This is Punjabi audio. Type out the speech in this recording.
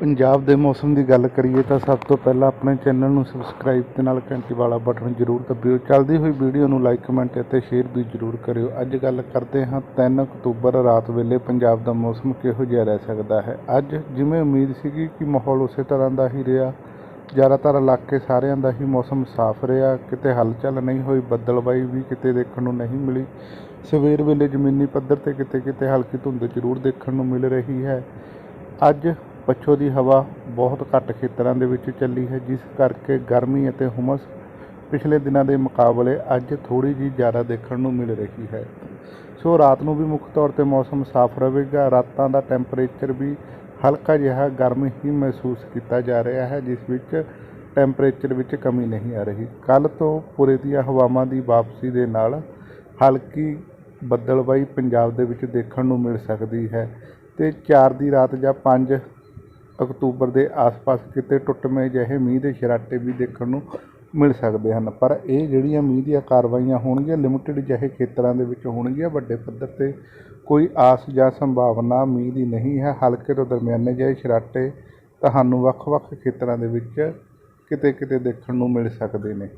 ਪੰਜਾਬ ਦੇ ਮੌਸਮ ਦੀ ਗੱਲ ਕਰੀਏ ਤਾਂ ਸਭ ਤੋਂ ਪਹਿਲਾਂ ਆਪਣੇ ਚੈਨਲ ਨੂੰ ਸਬਸਕ੍ਰਾਈਬ ਤੇ ਨਾਲ ਘੰਟੀ ਵਾਲਾ ਬਟਨ ਜ਼ਰੂਰ ਦਬਾਇਓ ਚੱਲਦੀ ਹੋਈ ਵੀਡੀਓ ਨੂੰ ਲਾਈਕ ਕਮੈਂਟ ਅਤੇ ਸ਼ੇਅਰ ਵੀ ਜ਼ਰੂਰ ਕਰਿਓ। ਅੱਜ ਗੱਲ ਕਰਦੇ ਹਾਂ 3 ਅਕਤੂਬਰ ਰਾਤ ਵੇਲੇ ਪੰਜਾਬ ਦਾ ਮੌਸਮ ਕਿਹੋ ਜਿਹਾ ਰਹਿ ਸਕਦਾ ਹੈ? ਅੱਜ ਜਿਵੇਂ ਉਮੀਦ ਸੀਗੀ ਕਿ ਮਾਹੌਲ ਉਸੇ ਤਰ੍ਹਾਂ ਦਾ ਹੀ ਰਿਹਾ। ਜ਼ਿਆਦਾਤਰ ਇਲਾਕੇ ਸਾਰਿਆਂ ਦਾ ਹੀ ਮੌਸਮ ਸਾਫ਼ ਰਿਹਾ। ਕਿਤੇ ਹਲਚਲ ਨਹੀਂ ਹੋਈ ਬੱਦਲਬਾਈ ਵੀ ਕਿਤੇ ਦੇਖਣ ਨੂੰ ਨਹੀਂ ਮਿਲੀ। ਸਵੇਰ ਵੇਲੇ ਜ਼ਮੀਨੀ ਪੱਧਰ ਤੇ ਕਿਤੇ ਕਿਤੇ ਹਲਕੀ ਧੁੰਦ ਜ਼ਰੂਰ ਦੇਖਣ ਨੂੰ ਮਿਲ ਰਹੀ ਹੈ। ਅੱਜ ਪੱਛੋ ਦੀ ਹਵਾ ਬਹੁਤ ਘੱਟ ਖੇਤਰਾਂ ਦੇ ਵਿੱਚ ਚੱਲੀ ਹੈ, ਜਿਸ ਕਰਕੇ ਗਰਮੀ ਅਤੇ ਹੁਮਸ ਪਿਛਲੇ ਦਿਨਾਂ ਦੇ ਮੁਕਾਬਲੇ ਅੱਜ ਥੋੜੀ ਜਿਹੀ ਜ਼ਿਆਦਾ ਦੇਖਣ ਨੂੰ ਮਿਲ ਰਹੀ ਹੈ। ਸੋ ਰਾਤ ਨੂੰ ਵੀ ਮੁੱਖ ਤੌਰ ਤੇ ਮੌਸਮ ਸਾਫ਼ ਰਹੇਗਾ। ਰਾਤਾਂ ਦਾ ਟੈਂਪਰੇਚਰ ਵੀ ਹਲਕਾ ਜਿਹਾ ਗਰਮ ਹੀ ਮਹਿਸੂਸ ਕੀਤਾ ਜਾ ਰਿਹਾ ਹੈ, ਜਿਸ ਵਿੱਚ ਟੈਂਪਰੇਚਰ ਵਿੱਚ ਕਮੀ ਨਹੀਂ ਆ ਰਹੀ। ਕੱਲ ਤੋਂ ਪੂਰੇ ਦੀਆਂ ਹਵਾਵਾਂ ਦੀ ਵਾਪਸੀ ਦੇ ਨਾਲ ਹਲਕੀ ਬੱਦਲਬਾਈ ਪੰਜਾਬ ਦੇ ਵਿੱਚ ਦੇਖਣ ਨੂੰ ਮਿਲ ਸਕਦੀ ਹੈ ਤੇ 4 ਦੀ ਰਾਤ ਜਾਂ 5 ਅਕਤੂਬਰ ਦੇ ਆਸ-ਪਾਸ ਕਿਤੇ ਟੁੱਟਵੇਂ ਜਿਹੇ ਮੀਂਹ ਦੇ ਛਰਾਟੇ ਵੀ ਦੇਖਣ ਨੂੰ ਮਿਲ ਸਕਦੇ ਹਨ। ਪਰ ਇਹ ਜਿਹੜੀਆਂ ਮੀਂਹ ਦੀਆਂ ਕਾਰਵਾਈਆਂ ਹੋਣਗੀਆਂ ਲਿਮਟਿਡ ਜਿਹੇ ਖੇਤਰਾਂ ਦੇ ਵਿੱਚ ਹੋਣਗੀਆਂ, ਵੱਡੇ ਪੱਧਰ ਤੇ ਕੋਈ ਆਸ ਜਾਂ ਸੰਭਾਵਨਾ ਮੀਂਹ ਦੀ ਨਹੀਂ ਹੈ। ਹਲਕੇ ਤੋਂ ਦਰਮਿਆਨੇ ਜਿਹੇ ਛਰਾਟੇ ਤੁਹਾਨੂੰ ਵੱਖ-ਵੱਖ ਖੇਤਰਾਂ ਦੇ ਵਿੱਚ ਕਿਤੇ-ਕਿਤੇ ਦੇਖਣ ਨੂੰ ਮਿਲ ਸਕਦੇ ਨੇ।